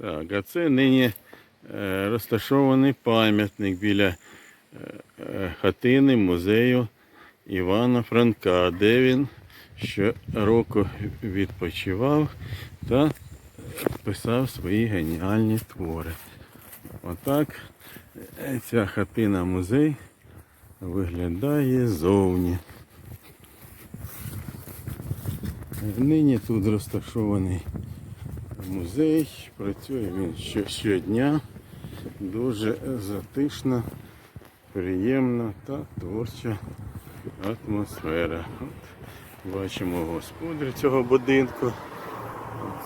Так, а це нині е, розташований пам'ятник біля е, е, хатини музею Івана Франка, де він щороку відпочивав та писав свої геніальні твори. Отак ця хатина музей виглядає зовні. Нині тут розташований музей. Працює він що- щодня. Дуже затишна, приємна та творча атмосфера. От бачимо господаря цього будинку.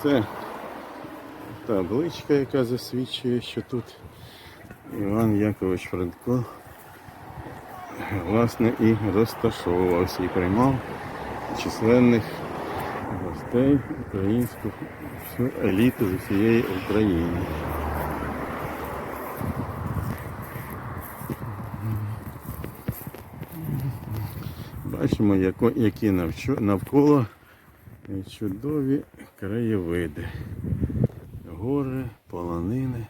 Це табличка, яка засвідчує, що тут Іван Якович Франко власне і розташовувався і приймав численних гостей українську всю еліту з усієї України. Бачимо, які навколо чудові краєвиди. Гори, полонини.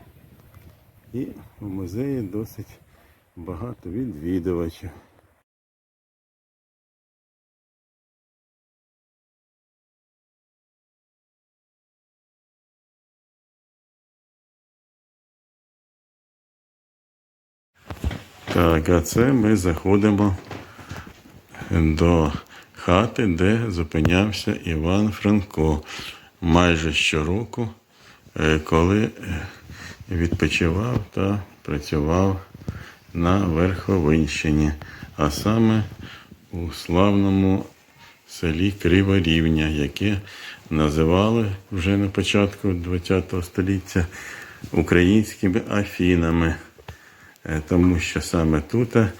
І в музеї досить багато відвідувачів. Так, а це ми заходимо до хати, де зупинявся Іван Франко майже щороку, е, коли е, відпочивав та працював на Верховинщині, а саме у славному селі Криворівня, яке називали вже на початку ХХ століття українськими Афінами. Е, тому що саме тут е,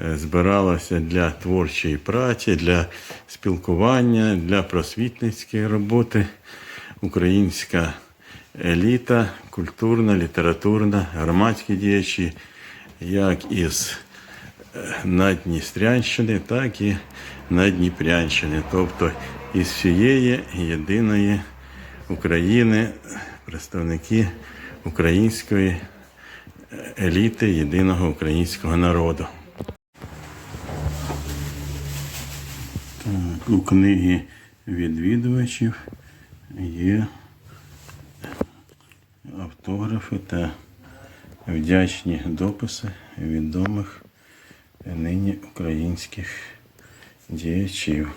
збиралося для творчої праці, для спілкування, для просвітницької роботи. Українська еліта, культурна, літературна, громадські діячі, як із е, Надністрянщини, так і Надніпрянщини, тобто із всієї єдиної України представники української еліти єдиного українського народу. Так, у книгі відвідувачів є автографи та вдячні дописи відомих нині українських діячів.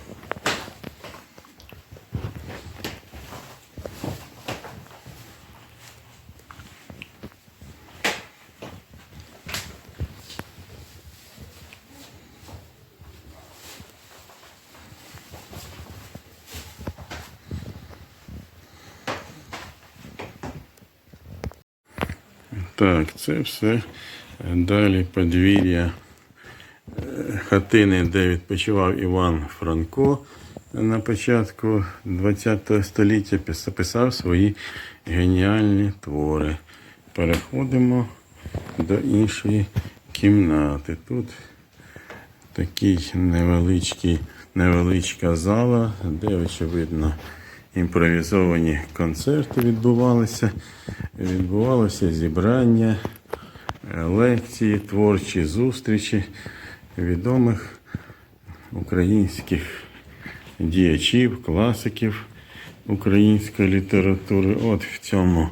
Так, це все далі подвір'я е, хатини, де відпочивав Іван Франко на початку ХХ століття, писав свої геніальні твори. Переходимо до іншої кімнати. Тут такий невеличкий, невеличка зала, де, очевидно, імпровізовані концерти відбувалися. Відбувалося зібрання, е, лекції, творчі зустрічі відомих українських діячів, класиків української літератури. От в цьому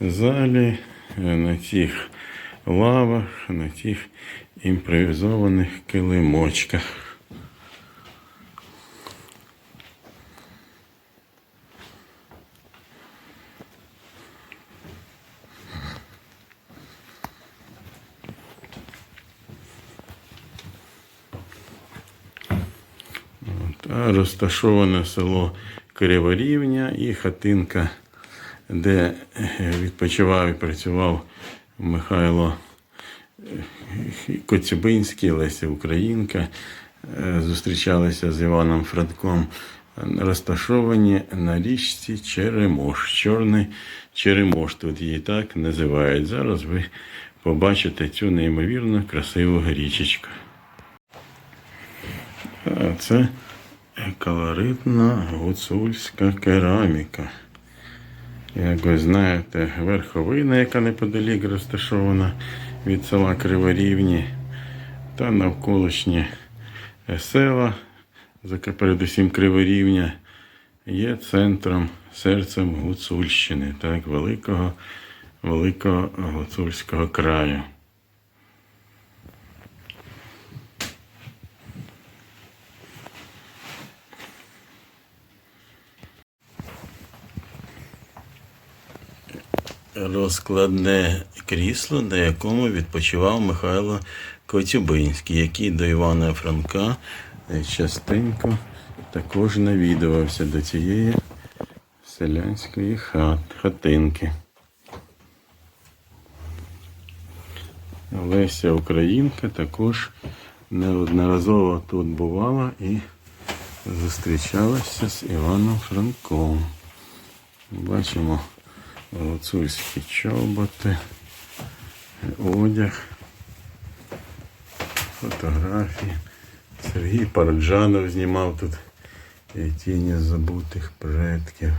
залі, е, на цих лавах, на цих імпровізованих килимочках. Та розташоване село Криворівня і хатинка, де е, відпочивав і працював Михайло е, Коцюбинський, Леся Українка. е, Зустрічалися з Іваном Франком, розташовані на річці Черемош. Чорний Черемош, тут її так називають. Зараз ви побачите цю неймовірно красиву річечку. Це колоритна гуцульська кераміка. Як ви знаєте, верховина, яка неподалік розташована від села Криворівні, та навколишні села, передусім Криворівня, є центром, серцем Гуцульщини, так, великого, великого гуцульського краю. Розкладне крісло, на якому відпочивав Михайло Коцюбинський, який до Івана Франка е, частенько також навідувався до цієї селянської хат, хатинки. Леся Українка також неодноразово тут бувала і зустрічалася з Іваном Франком. Бачимо гуцульські чоботи, одяг, фотографії. Сергій Параджанов знімав тут тіні забутих предків.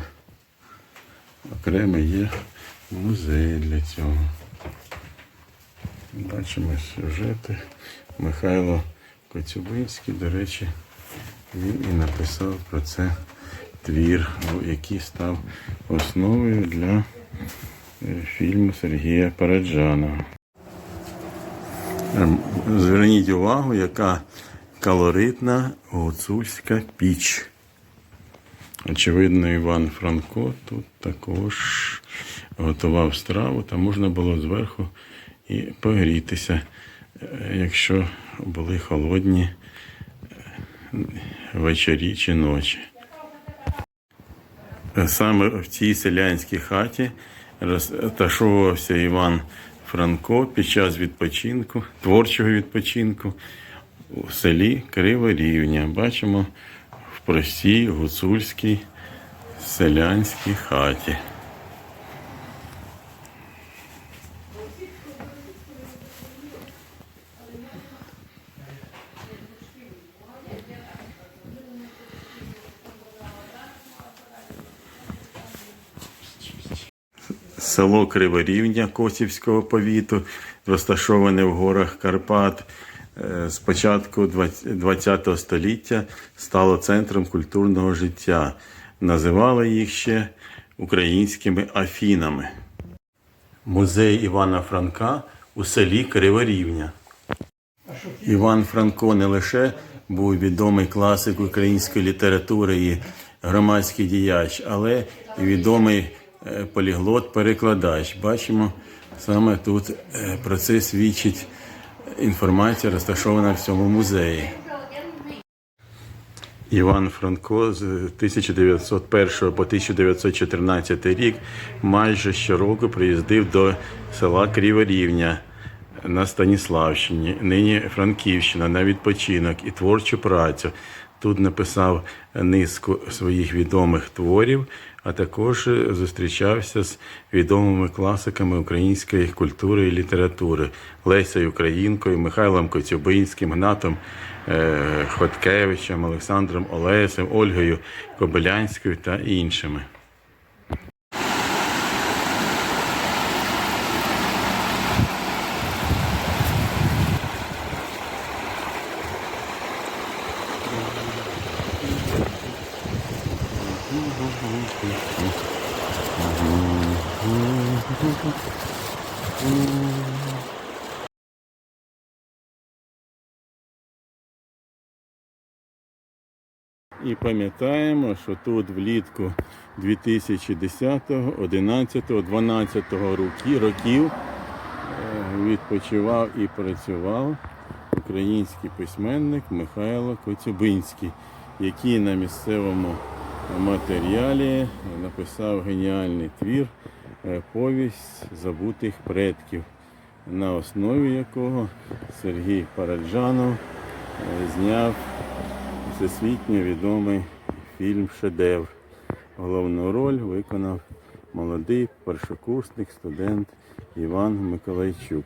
Окремо є музей для цього. Бачимо сюжети. Михайло Коцюбинський, до речі, він і написав про це твір, який став основою для фільму Сергія Параджанова. Ем, Зверніть увагу, яка калоритна гуцульська піч. Очевидно, Іван Франко тут також готував страву, та можна було зверху і погрітися, е, якщо були холодні е, вечорі чи ночі. Саме в цій селянській хаті розташовувався Іван Франко під час відпочинку, творчого відпочинку у селі Криворівня. Бачимо в простій гуцульській селянській хаті. Село Криворівня Косівського повіту, розташоване в горах Карпат, з початку ХХ століття стало центром культурного життя. Називали їх ще українськими Афінами. Музей Івана Франка у селі Криворівня. Іван Франко не лише був відомий класик української літератури і громадський діяч, але і відомий поліглот-перекладач. Бачимо, саме тут е, про це свідчить інформація, розташована в цьому музеї. Іван Франко з 1901 по 1914 рік майже щороку приїздив до села Криворівня на Станіславщині, нині Франківщина, на відпочинок і творчу працю. Тут написав низку своїх відомих творів, а також зустрічався з відомими класиками української культури і літератури Лесею Українкою, Михайлом Коцюбинським, Гнатом е, Хоткевичем, Олександром Олесем, Ольгою Кобилянською та іншими. І пам'ятаємо, що тут влітку 2010, 11, 12 років е, відпочивав і працював український письменник Михайло Коцюбинський, який на місцевому матеріалі написав геніальний твір Повість забутих предків, на основі якого Сергій Параджанов е, зняв всесвітньо відомий фільм Шедевр. Головну роль виконав молодий першокурсник, студент Іван Миколайчук.